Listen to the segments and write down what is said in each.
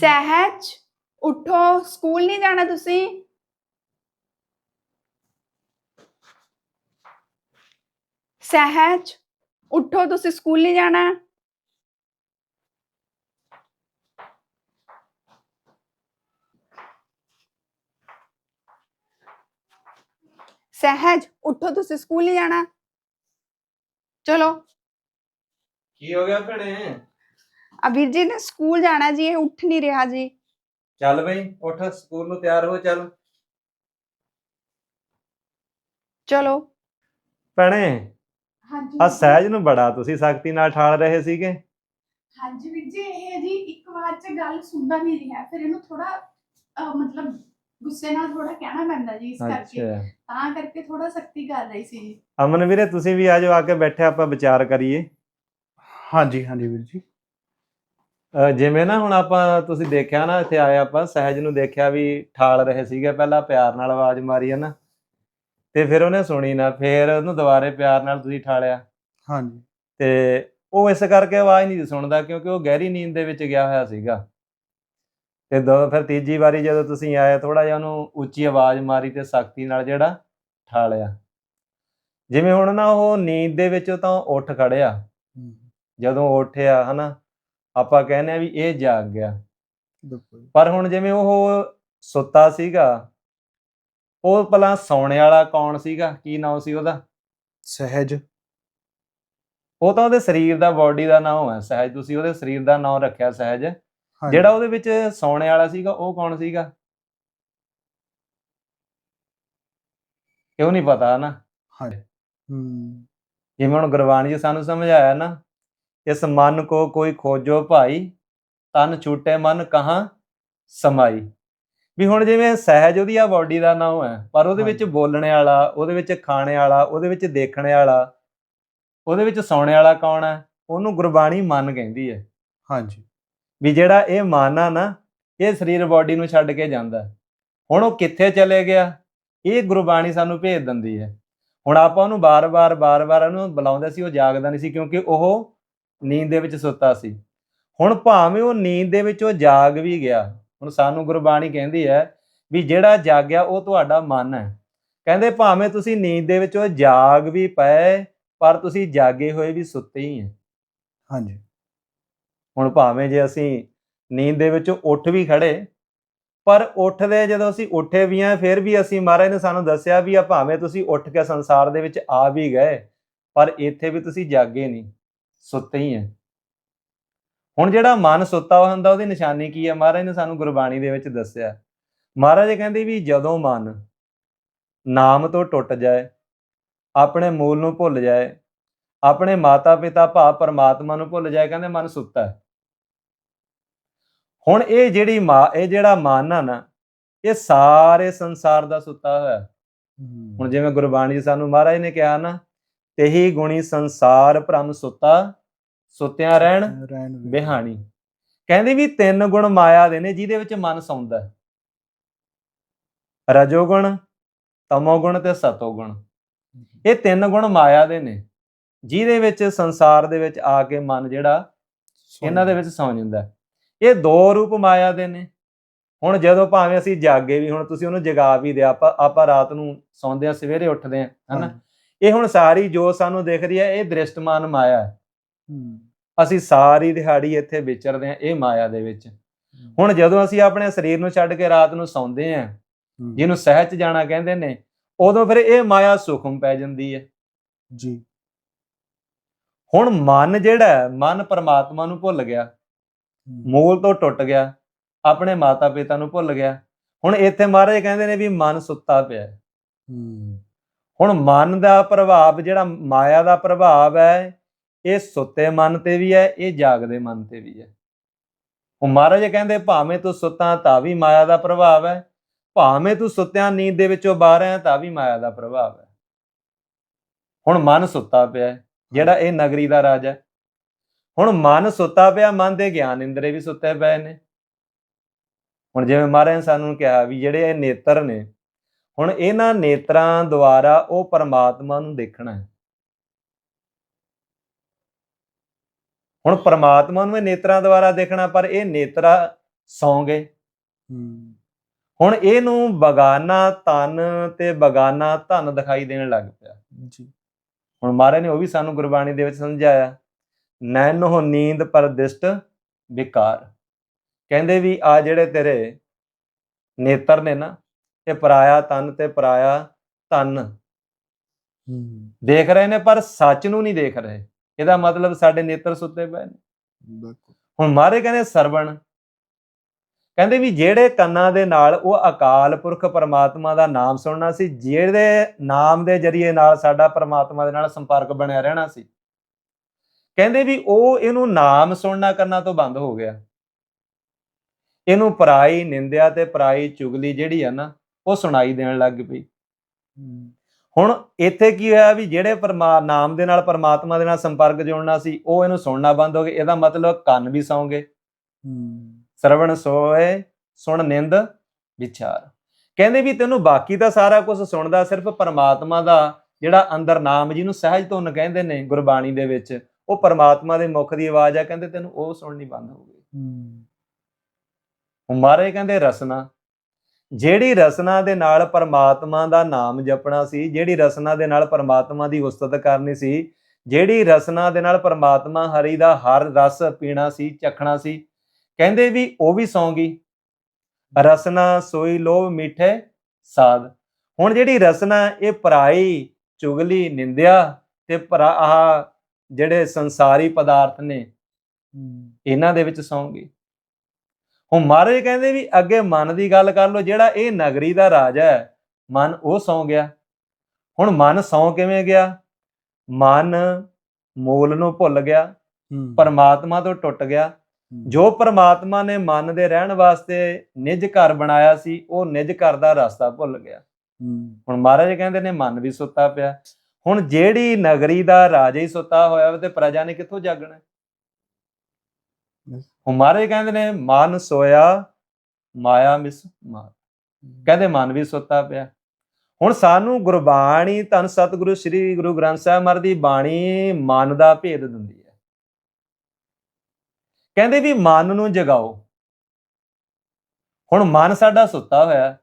ਸਹਿਜ ਉਠੋ, ਸਕੂਲ ਨਹੀਂ ਜਾਣਾ ਤੁਸੀਂ? ਸਹਿਜ ਉਠੋ, ਤੁਸੀਂ ਸਕੂਲ ਨਹੀਂ ਜਾਣਾ? ਸਹਿਜ ਉਠੋ, ਤੁਸੀਂ ਸਕੂਲ ਨਹੀਂ ਜਾਣਾ? ਚਲੋ। ਕੀ ਹੋ ਗਿਆ ਭੈਣੇ? ਆ ਵੀਰ ਜੀ ਨੇ ਸਕੂਲ ਜਾਣਾ ਜੀ ਇਹ ਉੱਠ ਨਹੀਂ ਰਿਹਾ ਜੀ। ਚੱਲ ਬਈ ਉੱਠ ਸਕੂਲ ਨੂੰ ਤਿਆਰ ਹੋ ਚੱਲ। ਚਲੋ। ਭੈਣੇ ਹਾਂਜੀ ਆ ਸਹਿਜ ਨੂੰ ਬੜਾ ਤੁਸੀਂ ਸਖਤੀ ਨਾਲ ਠਾਲ ਰਹੇ ਸੀਗੇ। ਹਾਂਜੀ ਵੀਰ ਜੀ ਇਹ ਜੀ ਇੱਕ ਵਾਰ ਚ ਗੱਲ ਸੁਣਦਾ ਨਹੀਂ ਰਿਹਾ ਫਿਰ ਇਹਨੂੰ ਥੋੜਾ ਮਤਲਬ ਗੁੱਸੇ ਨਾਲ ਥੋੜਾ ਕਹਿਣਾ ਪੈਂਦਾ ਜੀ ਇਸ ਕਰਕੇ। ਅੱਛਾ। ਤਾਂ ਕਰਕੇ ਥੋੜਾ ਸਖਤੀ ਕਰ ਰਹੀ ਸੀ। ਜੀ ਅਮਨ ਵੀਰੇ ਤੁਸੀਂ ਵੀ ਆਜੋ ਆ ਕੇ ਬੈਠੇ ਆਪਾਂ ਵਿਚਾਰ ਕਰੀਏ। ਹਾਂਜੀ ਹਾਂਜੀ ਵੀਰ ਜੀ। ਜਿਵੇਂ ਨਾ ਹੁਣ ਆਪਾਂ ਤੁਸੀਂ ਦੇਖਿਆ ਨਾ ਇੱਥੇ ਆਏ ਆਪਾਂ ਸਹਿਜ ਨੂੰ ਦੇਖਿਆ ਵੀ ਠਾਲ ਰਹੇ ਸੀਗੇ ਪਹਿਲਾਂ ਪਿਆਰ ਨਾਲ ਆਵਾਜ਼ ਮਾਰੀ ਹੈ ਨਾ ਤੇ ਫਿਰ ਉਹਨੇ ਸੁਣੀ ਨਾ ਫਿਰ ਉਹਨੂੰ ਦੁਬਾਰੇ ਪਿਆਰ ਨਾਲ ਤੁਸੀਂ ਠਾਲਿਆ। ਹਾਂਜੀ। ਤੇ ਉਹ ਇਸ ਕਰਕੇ ਆਵਾਜ਼ ਨਹੀਂ ਸੁਣਦਾ ਕਿਉਂਕਿ ਉਹ ਗਹਿਰੀ ਨੀਂਦ ਦੇ ਵਿੱਚ ਗਿਆ ਹੋਇਆ ਸੀਗਾ। ਤੇ ਦੋ ਫਿਰ ਤੀਜੀ ਵਾਰੀ ਜਦੋਂ ਤੁਸੀਂ ਆਏ ਥੋੜਾ ਜਿਹਾ ਉਹਨੂੰ ਉੱਚੀ ਆਵਾਜ਼ ਮਾਰੀ ਤੇ ਸਖਤੀ ਨਾਲ ਜਿਹੜਾ ਠਾਲਿਆ। ਜਿਵੇਂ ਹੁਣ ਨਾ ਉਹ ਨੀਂਦ ਦੇ ਵਿੱਚੋਂ ਤਾਂ ਉੱਠ ਖੜਿਆ। ਜਦੋਂ ਉੱਠਿਆ ਹਨਾ ਆਪਾਂ ਕਹਿੰਦੇ ਆ ਵੀ ਇਹ ਜਾਗ ਗਿਆ। ਬਿਲਕੁਲ। ਪਰ ਹੁਣ ਜਿਵੇਂ ਉਹ ਸੁੱਤਾ ਸੀਗਾ ਉਹ ਭਲਾ ਸੌਣੇ ਵਾਲਾ ਕੌਣ ਸੀਗਾ? ਕੀ ਨਾਮ ਸੀ ਉਹਦਾ? ਸਹਿਜ। ਉਹ ਤਾਂ ਉਹਦੇ ਸਰੀਰ ਦਾ ਬਾਡੀ ਦਾ ਨਾਮ ਹੈ ਸਹਿਜ। ਤੁਸੀਂ ਉਹਦੇ ਸਰੀਰ ਦਾ ਨਾਮ ਰੱਖਿਆ ਸਹਿਜ। ਹਾਂਜੀ, ਜਿਹੜਾ ਉਹਦੇ ਵਿੱਚ ਸੌਣੇ ਵਾਲਾ ਸੀਗਾ ਉਹ ਕੌਣ ਸੀਗਾ? ਕਿਉਂ ਨਹੀਂ ਪਤਾ ਨਾ? ਹਮ, ਜਿਵੇਂ ਹੁਣ ਗੁਰਬਾਣੀ 'ਚ ਸਾਨੂੰ ਸਮਝਾਇਆ ਨਾ ਇਸ ਮਨ ਕੋ ਕੋਈ ਖੋਜੋ ਭਾਈ ਤਨ ਛੂਟੇ ਮਨ ਕਹਾਂ ਸਮਾਈ। ਵੀ ਹੁਣ ਜਿਵੇਂ ਸਹਿਜ ਉਹਦੀ ਆ ਬਾਡੀ ਦਾ ਨਾਮ ਹੈ ਪਰ ਉਹਦੇ ਵਿੱਚ। ਬੋਲਣੇ ਵਾਲਾ ਉਹਦੇ ਵਿੱਚ ਖਾਣੇ ਵਾਲਾ ਉਹਦੇ ਵਿੱਚ ਦੇਖਣੇ ਵਾਲਾ ਉਹਦੇ ਵਿੱਚ ਸੌਣੇ ਵਾਲਾ ਕੌਣ ਹੈ ਉਹਨੂੰ ਗੁਰਬਾਣੀ ਮਨ ਕਹਿੰਦੀ ਹੈ। ਹਾਂਜੀ। ਵੀ ਜਿਹੜਾ ਇਹ ਮਨ ਆ ਨਾ ਇਹ ਸਰੀਰ ਬਾਡੀ ਨੂੰ ਛੱਡ ਕੇ ਜਾਂਦਾ। ਹੁਣ ਉਹ ਕਿੱਥੇ ਚਲੇ ਗਿਆ? ਇਹ ਗੁਰਬਾਣੀ ਸਾਨੂੰ ਭੇਜ ਦਿੰਦੀ ਹੈ। ਹੁਣ ਆਪਾਂ ਉਹਨੂੰ ਬਾਰ-ਬਾਰ ਬਾਰ-ਬਾਰ ਉਹਨੂੰ ਬੁਲਾਉਂਦੇ ਸੀ ਉਹ ਜਾਗਦਾ ਨਹੀਂ ਸੀ ਕਿਉਂਕਿ ਉਹ ਨੀਂਦ ਦੇ ਵਿੱਚ ਸੁੱਤਾ ਸੀ। ਹੁਣ ਭਾਵੇਂ ਉਹ ਨੀਂਦ ਦੇ ਵਿੱਚ ਉਹ ਜਾਗ ਵੀ ਗਿਆ ਹੁਣ ਸਾਨੂੰ ਗੁਰਬਾਣੀ ਕਹਿੰਦੀ ਹੈ ਵੀ ਜਿਹੜਾ ਜਾਗਿਆ ਉਹ ਤੁਹਾਡਾ ਮਨ ਹੈ। ਕਹਿੰਦੇ ਭਾਵੇਂ ਤੁਸੀਂ ਨੀਂਦ ਦੇ ਵਿੱਚ ਉਹ ਜਾਗ ਵੀ ਪਏ ਪਰ ਤੁਸੀਂ ਜਾਗੇ ਹੋਏ ਵੀ ਸੁੱਤੇ ਹੀ ਹੈ। ਹਾਂਜੀ। ਹੁਣ ਭਾਵੇਂ ਜੇ ਅਸੀਂ ਨੀਂਦ ਦੇ ਵਿੱਚੋਂ ਉੱਠ ਵੀ ਖੜੇ ਪਰ ਉੱਠਦੇ ਜਦੋਂ ਅਸੀਂ ਉੱਠੇ ਵੀ ਆ ਫਿਰ ਵੀ ਅਸੀਂ ਮਹਾਰਾਜ ਨੇ ਸਾਨੂੰ ਦੱਸਿਆ ਵੀ ਆ ਭਾਵੇਂ ਤੁਸੀਂ ਉੱਠ ਕੇ ਸੰਸਾਰ ਦੇ ਵਿੱਚ ਆ ਵੀ ਗਏ ਪਰ ਇੱਥੇ ਵੀ ਤੁਸੀਂ ਜਾਗੇ ਨਹੀਂ। ਸੁੱਤੇ ਹੀ ਆ। ਹੁਣ ਜਿਹੜਾ ਮਨ ਸੁੱਤਾ ਹੁੰਦਾ ਉਹਦੀ ਨਿਸ਼ਾਨੀ ਕੀ ਹੈ ਮਹਾਰਾਜ ਨੇ ਸਾਨੂੰ ਗੁਰਬਾਣੀ ਦੇ ਵਿੱਚ ਦੱਸਿਆ। ਮਹਾਰਾਜ ਕਹਿੰਦੇ ਵੀ ਜਦੋਂ ਮਨ ਨਾਮ ਤੋਂ ਟੁੱਟ ਜਾਏ ਆਪਣੇ ਮੂਲ ਨੂੰ ਭੁੱਲ ਜਾਏ ਆਪਣੇ ਮਾਤਾ ਪਿਤਾ ਭਾ ਪਰਮਾਤਮਾ ਨੂੰ ਭੁੱਲ ਜਾਏ ਕਹਿੰਦੇ ਮਨ ਸੁੱਤਾ ਹੈ। ਹੁਣ ਇਹ ਜਿਹੜੀ ਮਾਂ ਇਹ ਜਿਹੜਾ ਮਨ ਆ ਨਾ ਇਹ ਸਾਰੇ ਸੰਸਾਰ ਦਾ ਸੁੱਤਾ ਹੋਇਆ। ਹੁਣ ਜਿਵੇਂ ਗੁਰਬਾਣੀ ਸਾਨੂੰ ਮਹਾਰਾਜ ਨੇ ਕਿਹਾ ਨਾ ਤੇਹੀ ਗੁਣੀ ਸੰਸਾਰ ਭ੍ਰਮ ਸੁੱਤਾ ਸੁੱਤਿਆਂ ਰਹਿਣ। ਬਿਹਾਣੀ। ਕਹਿੰਦੇ ਵੀ ਤਿੰਨ ਗੁਣ ਮਾਇਆ ਦੇ ਨੇ ਜਿਹਦੇ ਵਿੱਚ ਮਨ ਸੌਂਦਾ ਹੈ। ਰਜੋਗੁਣ ਤਮੋਗੁਣ ਤੇ ਸਤੋਗੁਣ। ਇਹ ਤਿੰਨ ਗੁਣ ਮਾਇਆ ਦੇ ਨੇ ਜਿਹਦੇ ਵਿੱਚ ਸੰਸਾਰ ਦੇ ਵਿੱਚ ਆ ਕੇ ਮਨ ਜਿਹੜਾ ਇਹਨਾਂ ਦੇ ਵਿੱਚ ਸੌਂ ਜਾਂਦਾ। ਇਹ ਦੋ ਰੂਪ ਮਾਇਆ ਦੇ ਨੇ। ਹੁਣ ਜਦੋਂ ਭਾਵੇਂ ਅਸੀਂ ਜਾਗੇ ਵੀ ਹੁਣ ਤੁਸੀਂ ਉਹਨੂੰ ਜਗਾ ਵੀ ਦਿਆ ਆਪਾਂ ਆਪਾਂ ਰਾਤ ਨੂੰ ਸੌਂਦੇ ਆ ਸਵੇਰੇ ਉੱਠਦੇ ਆ ਹਨਾ? ਇਹ ਹੁਣ ਸਾਰੀ ਜੋ ਸਾਨੂੰ ਦਿਖ ਰਹੀ ਹੈ ਇਹ ਦ੍ਰਿਸ਼ਟਮਾਨ ਮਾਇਆ ਹੈ। ਅਸੀਂ ਸਾਰੀ ਦਿਹਾੜੀ ਇੱਥੇ ਵਿਚਰਦੇ ਆ ਇਹ ਮਾਇਆ ਦੇ ਵਿੱਚ। ਹੁਣ ਜਦੋਂ ਅਸੀਂ ਆਪਣੇ ਸਰੀਰ ਨੂੰ ਛੱਡ ਕੇ ਰਾਤ ਨੂੰ ਸੌਂਦੇ ਹਮ, ਜਿਹਨੂੰ ਸਹਿਜ ਜਾਣਾ ਕਹਿੰਦੇ ਨੇ ਉਦੋਂ ਫਿਰ ਇਹ ਮਾਇਆ ਸੁਖਮ ਪੈ ਜਾਂਦੀ ਹੈ। ਜੀ। ਹੁਣ ਮਨ ਜਿਹੜਾ ਹੈ, ਮਨ ਪਰਮਾਤਮਾ ਨੂੰ ਭੁੱਲ ਗਿਆ। ਮੂਲ ਤੋਂ ਟੁੱਟ ਗਿਆ। ਆਪਣੇ ਮਾਤਾ ਪਿਤਾ ਨੂੰ ਭੁੱਲ ਗਿਆ। ਹੁਣ ਇੱਥੇ ਮਹਾਰਾਜ ਕਹਿੰਦੇ ਨੇ ਵੀ ਮਨ ਸੁੱਤਾ ਪਿਆ ਹੈ। ਹੁਣ ਮਨ ਦਾ ਪ੍ਰਭਾਵ ਜਿਹੜਾ ਮਾਇਆ ਦਾ ਪ੍ਰਭਾਵ ਹੈ, ਇਹ ਸੁੱਤੇ ਮਨ ਤੇ ਵੀ ਹੈ, ਇਹ ਜਾਗਦੇ ਮਨ ਤੇ ਵੀ ਹੈ। ਉਹ ਮਹਾਰਾਜ ਕਹਿੰਦੇ, ਭਾਵੇਂ ਤੂੰ ਸੁੱਤਾ ਤਾਂ ਵੀ ਮਾਇਆ ਦਾ ਪ੍ਰਭਾਵ ਹੈ, ਭਾਵੇਂ ਤੂੰ ਸੁੱਤਿਆਂ ਨੀਂਦ ਦੇ ਵਿੱਚੋਂ ਬਾਹਰ ਹੈ ਤਾਂ ਵੀ ਮਾਇਆ ਦਾ ਪ੍ਰਭਾਵ ਹੈ। ਹੁਣ ਮਨ ਸੁੱਤਾ ਪਿਆ ਜਿਹੜਾ ਇਹ ਨਗਰੀ ਦਾ ਰਾਜਾ ਹੈ। ਹੁਣ ਮਨ ਸੁੱਤਾ ਪਿਆ, ਮਨ ਦੇ ਗਿਆਨ ਇੰਦਰੇ ਵੀ ਸੁੱਤੇ ਪਏ ਨੇ। ਹੁਣ ਜਿਵੇਂ ਮਹਾਰਾਜ ਨੇ ਸਾਨੂੰ ਕਿਹਾ ਵੀ ਜਿਹੜੇ ਇਹ ਨੇਤਰ ਨੇ ਹੁਣ ਇਹਨਾਂ ਨੇਤਰਾਂ ਦੁਆਰਾ ਉਹ ਪਰਮਾਤਮਾ ਨੂੰ ਦੇਖਣਾ ਹੈ। ਹੁਣ ਪਰਮਾਤਮਾ ਨੂੰ ਇਹ ਨੇਤਰਾਂ ਦੁਆਰਾ ਦੇਖਣਾ ਪਰ ਇਹ ਨੇਤਰਾ ਸੌਂ ਗਏ ਹੂੰ। ਹੁਣ ਇਹਨੂੰ ਬਗਾਨਾ ਤਨ ਤੇ ਬਗਾਨਾ ਧਨ ਦਿਖਾਈ ਦੇਣ ਲੱਗ ਪਿਆ। ਜੀ। ਹੁਣ ਮਹਾਰਾਜ ਨੇ ਉਹ ਵੀ ਸਾਨੂੰ ਗੁਰਬਾਣੀ ਦੇ ਵਿੱਚ ਸਮਝਾਇਆ ਨੈਨੋ ਨੀਂਦ ਪਰਦਿਸ਼ਟ ਵਿਕਾਰ। ਕਹਿੰਦੇ ਵੀ ਆ ਜਿਹੜੇ ਤੇਰੇ ਨੇਤਰ ਨੇ ਨਾ ਇਹ ਪਰਾਇਆ ਤਨ ਤੇ ਪਰਾਇਆ ਹੂੰ। ਦੇਖ ਰਹੇ ਨੇ ਪਰ ਸੱਚ ਨੂੰ ਨਹੀਂ ਦੇਖ ਰਹੇ। ਇਹਦਾ ਮਤਲਬ ਸਾਡੇ ਨੇਤਰ ਸੁੱਤੇ ਪਏ ਨੇ। ਹੁਣ ਮਾਰੇ ਕਹਿੰਦੇ ਸਰਵਣ। ਕਹਿੰਦੇ ਵੀ ਜਿਹੜੇ ਕੰਨਾਂ ਦੇ ਨਾਲ ਉਹ ਅਕਾਲ ਪੁਰਖ ਪਰਮਾਤਮਾ ਦਾ ਨਾਮ ਸੁਣਨਾ ਸੀ ਜਿਹੜੇ ਨਾਮ ਦੇ ਜਰੀਏ ਨਾਲ ਸਾਡਾ ਪਰਮਾਤਮਾ ਦੇ ਨਾਲ ਸੰਪਰਕ ਬਣਿਆ ਰਹਿਣਾ ਸੀ। ਕਹਿੰਦੇ ਵੀ ਉਹ ਇਹਨੂੰ ਨਾਮ ਸੁਣਨਾ ਕਰਨਾ ਤੋਂ ਬੰਦ ਹੋ ਗਿਆ। ਇਹਨੂੰ ਪਰਾਈ ਨਿੰਦਿਆ ਤੇ ਪਰਾਈ ਚੁਗਲੀ ਜਿਹੜੀ ਆ ਨਾ ਉਹ ਸੁਣਾਈ ਦੇਣ ਲੱਗ ਪਈ। ਹੁਣ ਇੱਥੇ ਕੀ ਹੋਇਆ ਵੀ ਜਿਹੜੇ ਪਰਮਾ ਨਾਮ ਦੇ ਨਾਲ ਪਰਮਾਤਮਾ ਦੇ ਨਾਲ ਸੰਪਰਕ ਜੋੜਨਾ ਸੀ ਉਹ ਇਹਨੂੰ ਸੁਣਨਾ ਬੰਦ ਹੋ ਗਏ। ਇਹਦਾ ਮਤਲਬ ਕੰਨ ਵੀ ਸੌਂਗੇ। ਸਰਵਣ ਸੋਏ ਸੁਣ ਨਿੰਦ ਵਿਚਾਰ। ਕਹਿੰਦੇ ਵੀ ਤੈਨੂੰ ਬਾਕੀ ਤਾਂ ਸਾਰਾ ਕੁਝ ਸੁਣਦਾ ਸਿਰਫ ਪਰਮਾਤਮਾ ਦਾ ਜਿਹੜਾ ਅੰਦਰ ਨਾਮ ਜਿਹਨੂੰ ਸਹਿਜ ਧੁਨ ਕਹਿੰਦੇ ਨੇ ਗੁਰਬਾਣੀ ਦੇ ਵਿੱਚ ਉਹ ਪਰਮਾਤਮਾ ਦੇ ਮੁਖ ਦੀ ਆਵਾਜ਼ ਆ। ਕਹਿੰਦੇ ਤੈਨੂੰ ਉਹ ਸੁਣਨੀ ਬੰਦ ਹੋ ਗਈ। ਮਾਰੇ ਕਹਿੰਦੇ ਰਸਨਾ ਜਿਹੜੀ ਰਸਨਾ ਦੇ ਨਾਲ ਪਰਮਾਤਮਾ ਦਾ ਨਾਮ ਜਪਣਾ ਸੀ ਜਿਹੜੀ ਰਸਨਾ ਦੇ ਨਾਲ ਪਰਮਾਤਮਾ ਦੀ ਉਸਤਤ ਕਰਨੀ ਸੀ ਜਿਹੜੀ ਰਸਨਾ ਦੇ ਨਾਲ ਪਰਮਾਤਮਾ ਹਰੀ ਦਾ ਹਰ ਰਸ ਪੀਣਾ ਸੀ ਚਖਣਾ ਸੀ ਕਹਿੰਦੇ ਵੀ ਉਹ ਵੀ ਸੌਂ ਗਈ। ਰਸਨਾ ਸੋਈ ਲੋਭ ਮਿੱਠੇ ਸਾਧ। ਹੁਣ ਜਿਹੜੀ ਰਸਨਾ ਇਹ ਪਰਾਈ ਚੁਗਲੀ ਨਿੰਦਿਆ ਤੇ ਭਰਾ ਆਹ ਜਿਹੜੇ ਸੰਸਾਰੀ ਪਦਾਰਥ ਨੇ ਇਹਨਾਂ ਦੇ ਵਿੱਚ ਸੌਂ ਗਈ। ਹੁਣ ਮਹਾਰਾਜ ਕਹਿੰਦੇ ਵੀ ਅੱਗੇ ਮਨ ਦੀ ਗੱਲ ਕਰ ਲਓ ਜਿਹੜਾ ਇਹ ਨਗਰੀ ਦਾ ਰਾਜਾ ਹੈ ਮਨ ਉਹ ਸੌਂ ਗਿਆ। ਹੁਣ ਮਨ ਸੌਂ ਕਿਵੇਂ ਗਿਆ? ਮਨ ਮੂਲ ਨੂੰ ਭੁੱਲ ਗਿਆ ਪਰਮਾਤਮਾ ਤੋਂ ਟੁੱਟ ਗਿਆ। ਜੋ ਪਰਮਾਤਮਾ ਨੇ ਮਨ ਦੇ ਰਹਿਣ ਵਾਸਤੇ ਨਿਜ ਘਰ ਬਣਾਇਆ ਸੀ ਉਹ ਨਿਜ ਘਰ ਦਾ ਰਸਤਾ ਭੁੱਲ ਗਿਆ। ਹੁਣ ਮਹਾਰਾਜ ਕਹਿੰਦੇ ਨੇ ਮਨ ਵੀ ਸੁੱਤਾ ਪਿਆ। ਹੁਣ ਜਿਹੜੀ ਨਗਰੀ ਦਾ ਰਾਜਾ ਹੀ ਸੁੱਤਾ ਹੋਇਆ ਤੇ ਪ੍ਰਜਾ ਨੇ ਕਿੱਥੋਂ ਜਾਗਣਾ? ਹੈ? ਕਹਿੰਦੇ ਨੇ, ਮਨ ਸੋਇਆ, ਮਾਇਆ ਮਿਸ ਮਾਰ। ਕਹਿੰਦੇ, ਮਨ ਵੀ ਸੁੱਤਾ ਪਿਆ। ਹੁਣ ਸਾਨੂੰ ਗੁਰਬਾਣੀ, ਧੰਨ ਸਤਿਗੁਰੂ, ਸ੍ਰੀ ਗੁਰੂ ਗ੍ਰੰਥ ਸਾਹਿਬ ਮਹਾਰਾਜ ਦੀ ਬਾਣੀ ਮਨ ਦਾ ਭੇਦ ਦਿੰਦੀ ਹੈ। ਕਹਿੰਦੇ ਵੀ ਮਨ ਨੂੰ ਜਗਾਓ। ਹੁਣ ਮਨ ਸਾਡਾ ਸੁੱਤਾ ਹੋਇਆ।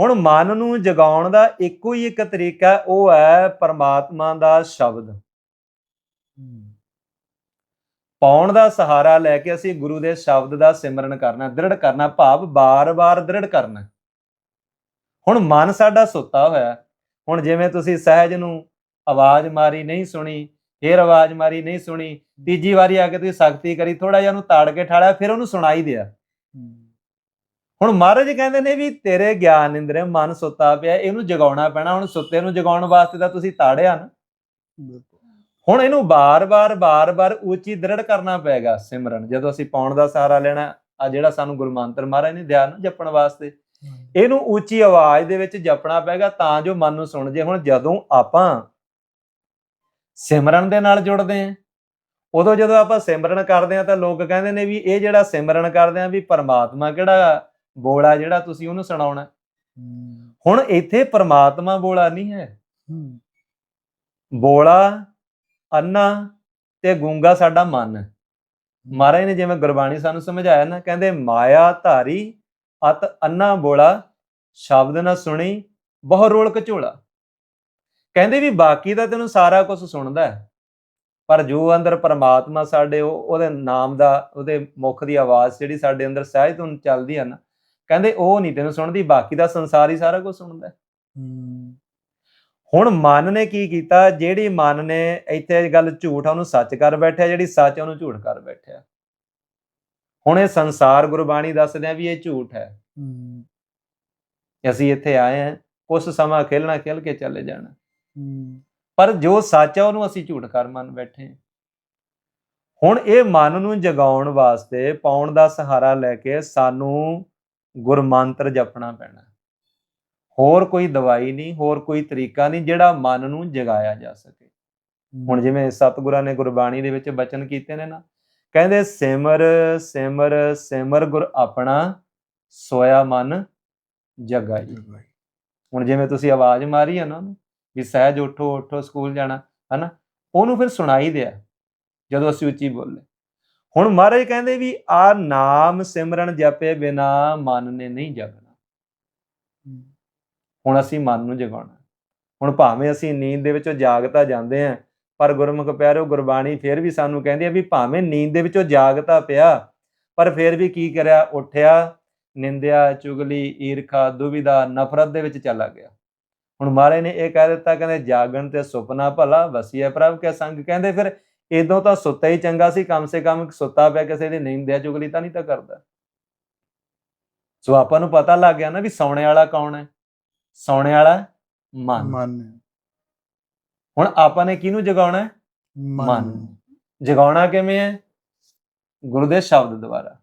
ਹੁਣ ਮਨ ਨੂੰ ਜਗਾਉਣ ਦਾ ਇੱਕੋ ਹੀ ਇੱਕ ਤਰੀਕਾ ਉਹ ਹੈ ਪਰਮਾਤਮਾ ਦਾ ਸ਼ਬਦ। ਪਾਉਣ ਦਾ ਸਹਾਰਾ ਲੈ ਕੇ ਅਸੀਂ ਗੁਰੂ ਦੇ ਸ਼ਬਦ ਦਾ ਸਿਮਰਨ ਕਰਨਾ, ਦ੍ਰਿੜ ਕਰਨਾ, ਭਾਵ ਬਾਰ-ਬਾਰ ਦ੍ਰਿੜ ਕਰਨਾ। ਹੁਣ ਮਨ ਸਾਡਾ ਸੁੱਤਾ ਹੋਇਆ। ਹੁਣ ਜਿਵੇਂ ਤੁਸੀਂ ਸਹਿਜ ਨੂੰ ਆਵਾਜ਼ ਮਾਰੀ ਨਹੀਂ ਸੁਣੀ, ਫੇਰ ਆਵਾਜ਼ ਮਾਰੀ ਨਹੀਂ ਸੁਣੀ, ਤੀਜੀ ਵਾਰੀ ਆ ਕੇ ਤੁਸੀਂ ਸਖਤੀ ਕਰੀ ਥੋੜਾ ਜਿਹਾ ਉਹਨੂੰ ਤਾੜ ਕੇ ਠਾਲਿਆ, ਫਿਰ ਉਹਨੂੰ ਸੁਣਾਈ ਦਿਆ। ਹੁਣ ਮਹਾਰਾਜ ਕਹਿੰਦੇ ਨੇ ਵੀ ਤੇਰੇ ਗਿਆਨ ਇੰਦਰੇ, ਮਨ ਸੁੱਤਾ ਪਿਆ, ਇਹਨੂੰ ਜਗਾਉਣਾ ਪੈਣਾ, ਹੁਣ ਸੁੱਤੇ ਨੂੰ ਜਗਾਉਣ ਵਾਸਤੇ ਤਾਂ ਤੁਸੀਂ ਤਾੜਿਆ ਨਾ। ਹੁਣ ਇਹਨੂੰ ਬਾਰ-ਬਾਰ ਬਾਰ-ਬਾਰ ਉੱਚੀ ਦ੍ਰਿੜ ਕਰਨਾ ਪਏਗਾ ਸਿਮਰਨ। ਜਦੋਂ ਅਸੀਂ ਪਾਉਣ ਦਾ ਸਹਾਰਾ ਲੈਣਾ ਆ ਜਿਹੜਾ ਸਾਨੂੰ ਗੁਰੂ ਮੰਤਰ ਮਹਾਰਾਜ ਨੇ ਦਿਆ ਨਾ ਜਪਣ ਵਾਸਤੇ ਇਹਨੂੰ ਉੱਚੀ ਆਵਾਜ਼ ਦੇ ਵਿੱਚ ਜਪਣਾ ਪਏਗਾ ਤਾਂ ਜੋ ਮਨ ਨੂੰ ਸੁਣ ਜੇ। ਹੁਣ ਜਦੋਂ ਆਪਾਂ ਸਿਮਰਨ ਦੇ ਨਾਲ ਜੁੜਦੇ ਆਂ ਉਦੋਂ ਜਦੋਂ ਆਪਾਂ ਸਿਮਰਨ ਕਰਦੇ ਆਂ ਤਾਂ ਲੋਕ ਕਹਿੰਦੇ ਨੇ ਵੀ ਇਹ ਜਿਹੜਾ ਸਿਮਰਨ ਕਰਦੇ ਆਂ ਵੀ ਪਰਮਾਤਮਾ ਕਿਹੜਾ ਬੋਲਾ ਜਿਹੜਾ ਤੁਸੀਂ ਉਹਨੂੰ ਸੁਣਾਉਣਾ। ਹੁਣ ਇੱਥੇ ਪਰਮਾਤਮਾ ਬੋਲਾ ਨਹੀਂ ਹੂੰ। ਬੋਲਾ ਅੰਨਾ ਤੇ ਗੂੰਗਾ ਸਾਡਾ ਮਨ। ਮਹਾਰਾਜ ਨੇ ਜਿਵੇਂ ਗੁਰਬਾਣੀ ਸਾਨੂੰ ਸਮਝਾਇਆ ਨਾ, ਕਹਿੰਦੇ, ਮਾਇਆ ਧਾਰੀ ਅਤ ਅੰਨਾ ਬੋਲਾ, ਸ਼ਬਦ ਨਾ ਸੁਣੀ, ਬਹੁ ਰੋਲ ਝੋਲਾ। ਕਹਿੰਦੇ ਵੀ ਬਾਕੀ ਤਾਂ ਤੈਨੂੰ ਸਾਰਾ ਕੁਝ ਸੁਣਦਾ ਹੈ, ਪਰ ਜੋ ਅੰਦਰ ਪਰਮਾਤਮਾ ਸਾਡੇ, ਉਹ ਉਹਦੇ ਨਾਮ ਦਾ, ਉਹਦੇ ਮੁਖ ਦੀ ਆਵਾਜ਼ ਜਿਹੜੀ ਸਾਡੇ ਅੰਦਰ ਸਹਿਜ ਤੋਂ ਚੱਲਦੀ ਹੈ ਨਾ, ਕਹਿੰਦੇ ਉਹ ਨਹੀਂ ਤੈਨੂੰ ਸੁਣਦੀ, ਬਾਕੀ ਦਾ ਸੰਸਾਰ ਹੀ ਸਾਰਾ ਕੁਝ ਸੁਣਦਾ ਹੁਣ ਮਨ ਨੇ ਕੀ ਕੀਤਾ? ਜਿਹੜੀ ਮਨ ਨੇ ਇੱਥੇ ਗੱਲ ਝੂਠ ਉਹਨੂੰ ਸੱਚ ਕਰ ਬੈਠਿਆ ਜਿਹੜੀ ਸੱਚ ਉਹਨੂੰ ਝੂਠ ਕਰ ਬੈਠਿਆ। ਹੁਣ ਇਹ ਸੰਸਾਰ ਗੁਰਬਾਣੀ ਦੱਸਦੇ ਆ ਵੀ ਇਹ ਝੂਠ ਹੈ। ਹੂੰ। ਅਸੀਂ ਇੱਥੇ ਆਏ ਹਾਂ ਕੁਝ ਸਮਾਂ ਖੇਲਣਾ ਖੇਲ ਕੇ ਚਲੇ ਜਾਣਾ। ਹੂੰ। ਪਰ ਜੋ ਸੱਚ ਆ ਉਹਨੂੰ ਅਸੀਂ ਝੂਠ ਕਰ ਮੰਨ ਬੈਠੇ ਹਾਂ। ਹੁਣ ਇਹ ਮਨ ਨੂੰ ਜਗਾਉਣ ਵਾਸਤੇ ਪਾਉਣ ਦਾ ਸਹਾਰਾ ਲੈ ਕੇ ਸਾਨੂੰ ਗੁਰਮੰਤਰ ਜਪਣਾ ਪੈਣਾ। ਹੋਰ ਕੋਈ ਦਵਾਈ ਨਹੀਂ ਹੋਰ ਕੋਈ ਤਰੀਕਾ ਨਹੀਂ ਜਿਹੜਾ ਮਨ ਨੂੰ ਜਗਾਇਆ ਜਾ ਸਕੇ। ਹੁਣ ਜਿਵੇਂ ਸਤਿਗੁਰਾਂ ਨੇ ਗੁਰਬਾਣੀ ਦੇ ਵਿੱਚ ਬਚਨ ਕੀਤੇ ਨੇ ਨਾ ਕਹਿੰਦੇ ਸਿਮਰ ਸਿਮਰ ਸਿਮਰ ਗੁਰ ਆਪਣਾ ਸੋਇਆ ਮਨ ਜਗਾਈ। ਹੁਣ ਜਿਵੇਂ ਤੁਸੀਂ ਆਵਾਜ਼ ਮਾਰੀ ਹੈ ਨਾ ਵੀ ਸਹਿਜ ਉਠੋ ਉਠੋ ਸਕੂਲ ਜਾਣਾ ਹਨਾ ਉਹਨੂੰ ਫਿਰ ਸੁਣਾਈ ਦਿਆ ਜਦੋਂ ਅਸੀਂ ਉੱਚੀ ਬੋਲੇ। ਹੁਣ ਮਹਾਰਾਜ ਕਹਿੰਦੇ ਵੀ ਆ ਨਾਮ ਸਿਮਰਨ ਜਪੇ ਬਿਨਾ ਮਨ ਨੇ ਨਹੀਂ ਜਗਣਾ ਹੁਣ ਅਸੀਂ ਮਨ ਨੂੰ ਜਗਾਉਣਾ ਹੁਣ ਭਾਵੇਂ ਅਸੀਂ ਨੀਂਦ ਦੇ ਵਿੱਚੋਂ ਜਾਗਤਾ ਜਾਂਦੇ ਆਂ ਪਰ ਗੁਰਮੁਖ ਪਿਆਰਿਓ ਗੁਰਬਾਣੀ ਫਿਰ ਵੀ ਸਾਨੂੰ ਕਹਿੰਦੀ ਆ ਵੀ ਭਾਵੇਂ ਨੀਂਦ ਦੇ ਵਿੱਚੋਂ ਜਾਗਤਾ ਪਿਆ, ਪਰ ਫਿਰ ਵੀ ਕੀ ਕਰਿਆ? ਉੱਠਿਆ, ਨਿੰਦਿਆ, ਚੁਗਲੀ, ਈਰਖਾ, ਦੁਵਿਧਾ, ਨਫ਼ਰਤ ਦੇ ਵਿੱਚ ਚਲਾ ਗਿਆ। ਹੁਣ ਮਹਾਰਾਜ ਨੇ ਇਹ ਕਹਿ ਦਿੱਤਾ, ਕਹਿੰਦੇ, ਜਾਗਣ ਤੇ ਸੁਪਨਾ ਭਲਾ ਵਸੀਏ ਪ੍ਰਭ ਕੇ ਸੰਗ। ਕਹਿੰਦੇ ਫਿਰ ਇਦੋਂ ਤਾਂ ਸੁੱਤਾ ਹੀ ਚੰਗਾ ਸੀ, ਕਮ ਸੇ ਕਮ ਸੁੱਤਾ ਪਿਆ ਕਿਸੇ ਦੀ ਨਿੰਦਿਆ ਚੁਗਲੀ ਤਾਂ ਨਹੀਂ ਤਾਂ ਕਰਦਾ। ਸੋ ਆਪਾਂ ਨੂੰ ਪਤਾ ਲੱਗ ਗਿਆ ਨਾ ਵੀ ਸੌਣੇ ਵਾਲਾ ਕੌਣ ਹੈ। ਸੌਣੇ ਵਾਲਾ ਮਨ। ਮਨ। ਹੁਣ ਆਪਾਂ ਨੇ ਕਿਹਨੂੰ ਜਗਾਉਣਾ ਹੈ? ਮਨ। ਜਗਾਉਣਾ ਕਿਵੇਂ ਹੈ? ਗੁਰੂ ਦੇ ਸ਼ਬਦ ਦੁਆਰਾ।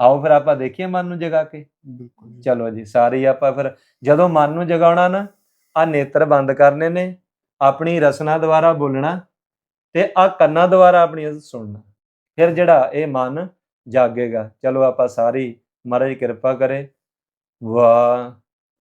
ਆਓ ਫਿਰ ਆਪਾਂ ਦੇਖੀਏ ਮਨ ਨੂੰ ਜਗਾ ਕੇ। ਬਿਲਕੁਲ। ਚਲੋ ਜੀ ਸਾਰੇ ਆਪਾਂ ਫਿਰ ਜਦੋਂ ਮਨ ਨੂੰ ਜਗਾਉਣਾ ਨਾ ਆ ਨੇਤਰ ਬੰਦ ਕਰਨੇ ਨੇ ਆਪਣੀ ਰਸਨਾ ਦੁਆਰਾ ਬੋਲਣਾ ਤੇ ਆ ਕੰਨਾਂ ਦੁਆਰਾ ਆਪਣੀ ਸੁਣਨਾ। ਫਿਰ ਜਿਹੜਾ ਇਹ ਮਨ ਜਾਗੇਗਾ। ਚਲੋ ਆਪਾਂ ਸਾਰੀ ਮਹਾਰਾਜ ਕਿਰਪਾ ਕਰੇ। ਵਾਹ।